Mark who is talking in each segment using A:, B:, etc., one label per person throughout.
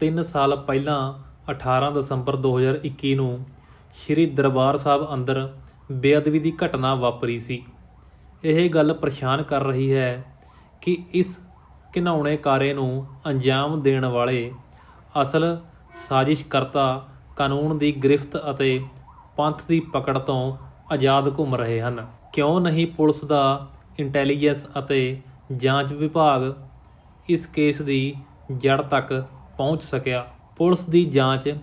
A: 3 ਸਾਲ ਪਹਿਲਾਂ 18 ਦਸੰਬਰ 2021 ਨੂੰ ਸ੍ਰੀ ਦਰਬਾਰ ਸਾਹਿਬ ਅੰਦਰ ਬੇਅਦਬੀ ਦੀ ਘਟਨਾ ਵਾਪਰੀ ਸੀ। ਇਹ ਗੱਲ ਪਰੇਸ਼ਾਨ ਕਰ ਰਹੀ ਹੈ ਕਿ ਇਸ ਘਿਨਾਉਣੇ ਕਾਰੇ ਨੂੰ ਅੰਜਾਮ ਦੇਣ ਵਾਲੇ ਅਸਲ ਸਾਜ਼ਿਸ਼ਕਰਤਾ ਕਾਨੂੰਨ ਦੀ ਗ੍ਰਿਫਤ ਅਤੇ ਪੰਥ ਦੀ ਪਕੜ ਤੋਂ ਆਜ਼ਾਦ ਘੁੰਮ ਰਹੇ ਹਨ। ਕਿਉਂ ਨਹੀਂ ਪੁਲਿਸ ਦਾ ਇੰਟੈਲੀਜੈਂਸ ਅਤੇ ਜਾਂਚ ਵਿਭਾਗ ਇਸ ਕੇਸ ਦੀ ਜੜ ਤੱਕ ਪਹੁੰਚ ਸਕਿਆ, ਪੁਲਿਸ ਦੀ ਜਾਂਚ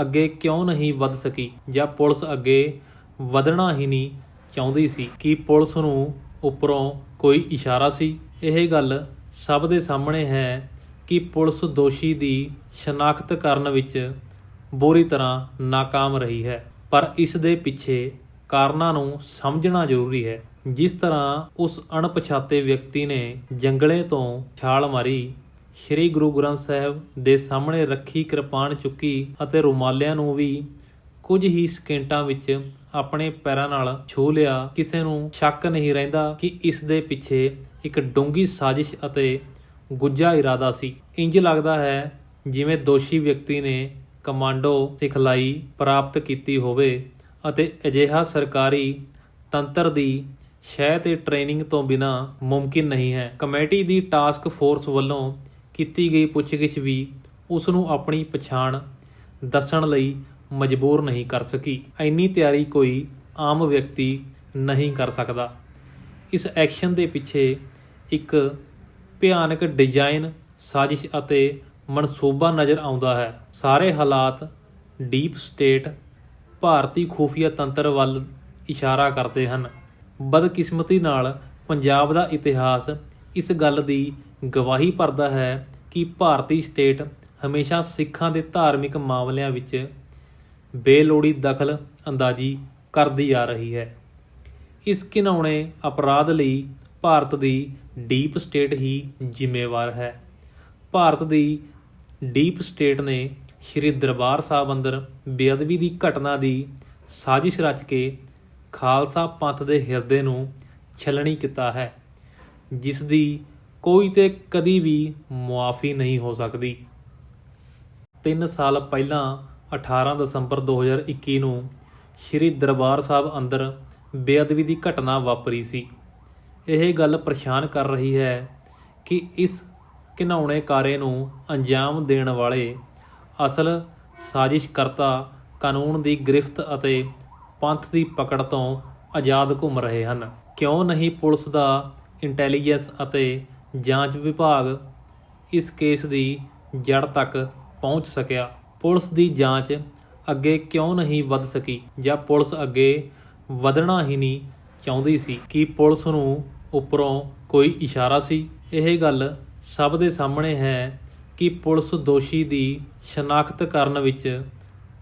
A: ਅੱਗੇ ਕਿਉਂ ਨਹੀਂ ਵੱਧ ਸਕੀ ਜਾਂ ਪੁਲਿਸ ਅੱਗੇ ਵਧਣਾ ਹੀ ਨਹੀਂ ਚਾਹੁੰਦੀ ਸੀ। ਕਿ ਪੁਲਿਸ ਨੂੰ ਉੱਪਰੋਂ ਕੋਈ ਇਸ਼ਾਰਾ ਸੀ? ਇਹ ਗੱਲ ਸਭ ਦੇ ਸਾਹਮਣੇ ਹੈ ਕਿ ਪੁਲਿਸ ਦੋਸ਼ੀ ਦੀ ਸ਼ਨਾਖਤ ਕਰਨ ਵਿੱਚ ਬੁਰੀ ਤਰ੍ਹਾਂ ਨਾਕਾਮ ਰਹੀ ਹੈ, ਪਰ ਇਸ ਦੇ ਪਿੱਛੇ ਕਾਰਨਾਂ ਨੂੰ ਸਮਝਣਾ ਜ਼ਰੂਰੀ ਹੈ। ਜਿਸ ਤਰ੍ਹਾਂ ਉਸ ਅਣਪਛਾਤੇ ਵਿਅਕਤੀ ਨੇ ਜੰਗਲੇ ਤੋਂ ਛਾਲ ਮਾਰੀ ਸ੍ਰੀ ਗੁਰੂ ਗ੍ਰੰਥ ਸਾਹਿਬ ਦੇ ਸਾਹਮਣੇ ਰੱਖੀ ਕਿਰਪਾਨ ਚੁੱਕੀ ਅਤੇ ਰੁਮਾਲਿਆਂ ਨੂੰ ਵੀ ਕੁਝ ਹੀ ਸਕਿੰਟਾਂ ਵਿੱਚ ਆਪਣੇ ਪੈਰਾਂ ਨਾਲ ਛੂ ਲਿਆ। ਕਿਸੇ ਨੂੰ ਸ਼ੱਕ ਨਹੀਂ ਰਹਿੰਦਾ ਕਿ ਇਸ ਦੇ ਪਿੱਛੇ ਇੱਕ ਡੂੰਗੀ ਸਾਜ਼ਿਸ਼ ਅਤੇ ਗੁੱਜਾ ਇਰਾਦਾ ਸੀ। ਇੰਜ ਲੱਗਦਾ ਹੈ ਜਿਵੇਂ ਦੋਸ਼ੀ ਵਿਅਕਤੀ ਨੇ ਕਮਾਂਡੋ ਸਿਖਲਾਈ ਪ੍ਰਾਪਤ ਕੀਤੀ ਹੋਵੇ ਅਤੇ ਅਜਿਹਾ ਸਰਕਾਰੀ ਤੰਤਰ ਦੀ ਸ਼ਹਿ ਤੇ ਟ੍ਰੇਨਿੰਗ ਤੋਂ ਬਿਨਾ ਮੁਮਕਿਨ ਨਹੀਂ ਹੈ। ਕਮੇਟੀ ਦੀ ਟਾਸਕ ਫੋਰਸ ਵੱਲੋਂ ਕੀਤੀ ਗਈ ਪੁੱਛਗਿੱਛ ਵੀ ਉਸ ਨੂੰ ਆਪਣੀ ਪਛਾਣ ਦੱਸਣ ਲਈ ਮਜਬੂਰ ਨਹੀਂ ਕਰ ਸਕੀ। ਇੰਨੀ ਤਿਆਰੀ ਕੋਈ ਆਮ ਵਿਅਕਤੀ ਨਹੀਂ ਕਰ ਸਕਦਾ। ਇਸ ਐਕਸ਼ਨ ਦੇ ਪਿੱਛੇ ਇੱਕ ਭਿਆਨਕ ਡਿਜ਼ਾਈਨ ਸਾਜ਼ਿਸ਼ ਅਤੇ ਮਨਸੂਬਾ ਨਜ਼ਰ ਆਉਂਦਾ ਹੈ। ਸਾਰੇ ਹਾਲਾਤ ਡੀਪ ਸਟੇਟ ਭਾਰਤੀ ਖੂਫੀਆ ਤੰਤਰ ਵੱਲ ਇਸ਼ਾਰਾ ਕਰਦੇ ਹਨ। ਬਦਕਿਸਮਤੀ ਨਾਲ ਪੰਜਾਬ ਦਾ ਇਤਿਹਾਸ ਇਸ ਗੱਲ ਦੀ ਗਵਾਹੀ ਭਰਦਾ ਹੈ ਕਿ ਭਾਰਤੀ ਸਟੇਟ ਹਮੇਸ਼ਾ ਸਿੱਖਾਂ ਦੇ ਧਾਰਮਿਕ ਮਾਮਲਿਆਂ ਵਿੱਚ ਬੇਲੋੜੀ ਦਖਲ ਅੰਦਾਜ਼ੀ ਕਰਦੀ ਆ ਰਹੀ ਹੈ। ਇਸ ਘਿਨਾਉਣੇ ਅਪਰਾਧ ਲਈ ਭਾਰਤ ਦੀ ਡੀਪ ਸਟੇਟ ਹੀ ਜ਼ਿੰਮੇਵਾਰ ਹੈ। ਭਾਰਤ ਦੀ ਡੀਪ ਸਟੇਟ ਨੇ ਸ੍ਰੀ ਦਰਬਾਰ ਸਾਹਿਬ ਅੰਦਰ ਬੇਅਦਬੀ ਦੀ ਘਟਨਾ ਦੀ ਸਾਜ਼ਿਸ਼ ਰਚ ਕੇ ਖਾਲਸਾ ਪੰਥ ਦੇ ਹਿਰਦੇ ਨੂੰ ਛਲਣੀ ਕੀਤਾ ਹੈ। ਜਿਸ ਦੀ ਕੋਈ ਤੇ ਕਦੀ ਵੀ ਮੁਆਫੀ ਨਹੀਂ ਹੋ ਸਕਦੀ। 3 ਸਾਲ ਪਹਿਲਾਂ 18 ਦਸੰਬਰ 2021 ਨੂੰ ਸ੍ਰੀ ਦਰਬਾਰ ਸਾਹਿਬ ਅੰਦਰ ਬੇਅਦਬੀ ਦੀ ਘਟਨਾ ਵਾਪਰੀ ਸੀ। ਇਹ ਗੱਲ ਪਰੇਸ਼ਾਨ ਕਰ ਰਹੀ ਹੈ ਕਿ ਇਸ ਘਿਨਾਉਣੇ ਕਾਰੇ ਨੂੰ ਅੰਜਾਮ ਦੇਣ ਵਾਲੇ ਅਸਲ ਸਾਜ਼ਿਸ਼ਕਰਤਾ ਕਾਨੂੰਨ ਦੀ ਗ੍ਰਿਫਤ ਅਤੇ ਪੰਥ ਦੀ ਪਕੜ ਤੋਂ ਆਜ਼ਾਦ ਘੁੰਮ ਰਹੇ ਹਨ। ਕਿਉਂ ਨਹੀਂ ਪੁਲਿਸ ਦਾ ਇੰਟੈਲੀਜੈਂਸ ਅਤੇ ਜਾਂਚ ਵਿਭਾਗ ਇਸ ਕੇਸ ਦੀ ਜੜ ਤੱਕ ਪਹੁੰਚ ਸਕਿਆ। ਪੁਲਿਸ ਦੀ ਜਾਂਚ ਅੱਗੇ ਕਿਉਂ ਨਹੀਂ ਵੱਧ ਸਕੀ ਜਾਂ ਪੁਲਿਸ ਅੱਗੇ ਵਧਣਾ ਹੀ ਨਹੀਂ ਚਾਹੁੰਦੀ ਸੀ? ਕਿ ਪੁਲਿਸ ਨੂੰ ਉੱਪਰੋਂ ਕੋਈ ਇਸ਼ਾਰਾ ਸੀ? ਇਹ ਗੱਲ ਸਭ ਦੇ ਸਾਹਮਣੇ ਹੈ ਕਿ ਪੁਲਿਸ ਦੋਸ਼ੀ ਦੀ ਸ਼ਨਾਖਤ ਕਰਨ ਵਿੱਚ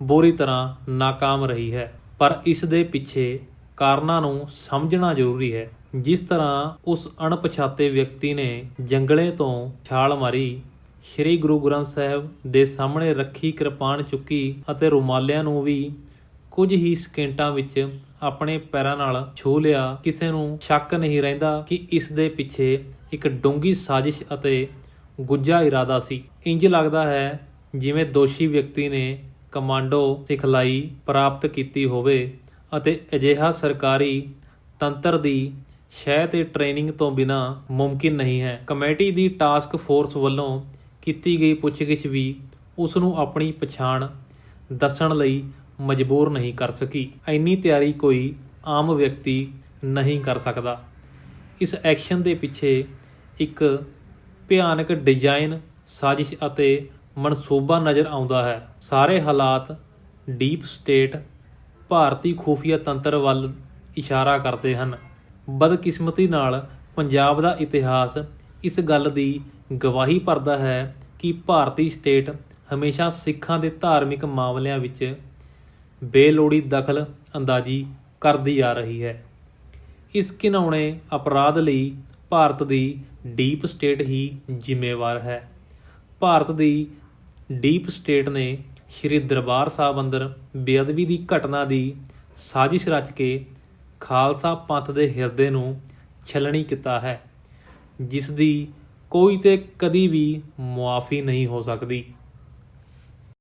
A: ਬੁਰੀ ਤਰ੍ਹਾਂ ਨਾਕਾਮ ਰਹੀ ਹੈ। ਪਰ ਇਸ ਦੇ ਪਿੱਛੇ ਕਾਰਨਾਂ ਨੂੰ ਸਮਝਣਾ ਜ਼ਰੂਰੀ ਹੈ। ਜਿਸ ਤਰ੍ਹਾਂ ਉਸ ਅਣਪਛਾਤੇ ਵਿਅਕਤੀ ਨੇ ਜੰਗਲੇ ਤੋਂ ਛਾਲ ਮਾਰੀ, ਸ੍ਰੀ ਗੁਰੂ ਗ੍ਰੰਥ ਸਾਹਿਬ ਦੇ ਸਾਹਮਣੇ ਰੱਖੀ ਕਿਰਪਾਨ ਚੁੱਕੀ ਅਤੇ ਰੁਮਾਲਿਆਂ ਨੂੰ ਵੀ ਕੁਝ ਹੀ ਸਕਿੰਟਾਂ ਵਿੱਚ ਆਪਣੇ ਪੈਰਾਂ ਨਾਲ ਛੂ ਲਿਆ, ਕਿਸੇ ਨੂੰ ਸ਼ੱਕ ਨਹੀਂ ਰਹਿੰਦਾ ਕਿ ਇਸ ਦੇ ਪਿੱਛੇ ਇੱਕ ਡੂੰਗੀ ਸਾਜ਼ਿਸ਼ ਅਤੇ ਗੁੱਜਾ ਇਰਾਦਾ ਸੀ। ਇੰਜ ਲੱਗਦਾ ਹੈ ਜਿਵੇਂ ਦੋਸ਼ੀ ਵਿਅਕਤੀ ਨੇ ਕਮਾਂਡੋ ਸਿਖਲਾਈ ਪ੍ਰਾਪਤ ਕੀਤੀ ਹੋਵੇ ਅਤੇ ਅਜਿਹਾ ਸਰਕਾਰੀ ਤੰਤਰ ਦੀ ਸ਼ਹਿ ਤੇ ਟ੍ਰੇਨਿੰਗ ਤੋਂ ਬਿਨਾ ਮੁਮਕਿਨ ਨਹੀਂ ਹੈ। ਕਮੇਟੀ ਦੀ ਟਾਸਕ ਫੋਰਸ ਵੱਲੋਂ ਕੀਤੀ ਗਈ ਪੁੱਛਗਿੱਛ ਵੀ ਉਸ ਨੂੰ ਆਪਣੀ ਪਛਾਣ ਦੱਸਣ ਲਈ ਮਜਬੂਰ ਨਹੀਂ ਕਰ ਸਕੀ। ਇੰਨੀ ਤਿਆਰੀ ਕੋਈ ਆਮ ਵਿਅਕਤੀ ਨਹੀਂ ਕਰ ਸਕਦਾ। ਇਸ ਐਕਸ਼ਨ ਦੇ ਪਿੱਛੇ ਇੱਕ ਭਿਆਨਕ ਡਿਜ਼ਾਈਨ ਸਾਜ਼ਿਸ਼ ਅਤੇ ਮਨਸੂਬਾ ਨਜ਼ਰ ਆਉਂਦਾ ਹੈ। ਸਾਰੇ ਹਾਲਾਤ ਡੀਪ ਸਟੇਟ ਭਾਰਤੀ ਖੂਫੀਆ ਤੰਤਰ ਵੱਲ ਇਸ਼ਾਰਾ ਕਰਦੇ ਹਨ। ਬਦਕਿਸਮਤੀ ਨਾਲ ਪੰਜਾਬ ਦਾ ਇਤਿਹਾਸ ਇਸ ਗੱਲ ਦੀ ਗਵਾਹੀ ਭਰਦਾ ਹੈ ਕਿ ਭਾਰਤੀ ਸਟੇਟ ਹਮੇਸ਼ਾ ਸਿੱਖਾਂ ਦੇ ਧਾਰਮਿਕ ਮਾਮਲਿਆਂ ਵਿੱਚ ਬੇਲੋੜੀ ਦਖਲ ਅੰਦਾਜ਼ੀ ਕਰਦੀ ਆ ਰਹੀ ਹੈ। ਇਸ ਘਿਨਾਉਣੇ ਅਪਰਾਧ ਲਈ ਭਾਰਤ ਦੀ ਡੀਪ ਸਟੇਟ ਹੀ ਜ਼ਿੰਮੇਵਾਰ ਹੈ। ਭਾਰਤ ਦੀ ਡੀਪ ਸਟੇਟ ਨੇ ਸ੍ਰੀ ਦਰਬਾਰ ਸਾਹਿਬ ਅੰਦਰ ਬੇਅਦਬੀ ਦੀ ਘਟਨਾ ਦੀ ਸਾਜ਼ਿਸ਼ ਰਚ ਕੇ ਖਾਲਸਾ ਪੰਥ ਦੇ ਹਿਰਦੇ ਨੂੰ ਛਲਣੀ ਕੀਤਾ ਹੈ, ਜਿਸ ਦੀ ਕੋਈ ਤੇ ਕਦੀ ਵੀ ਮੁਆਫੀ ਨਹੀਂ ਹੋ ਸਕਦੀ।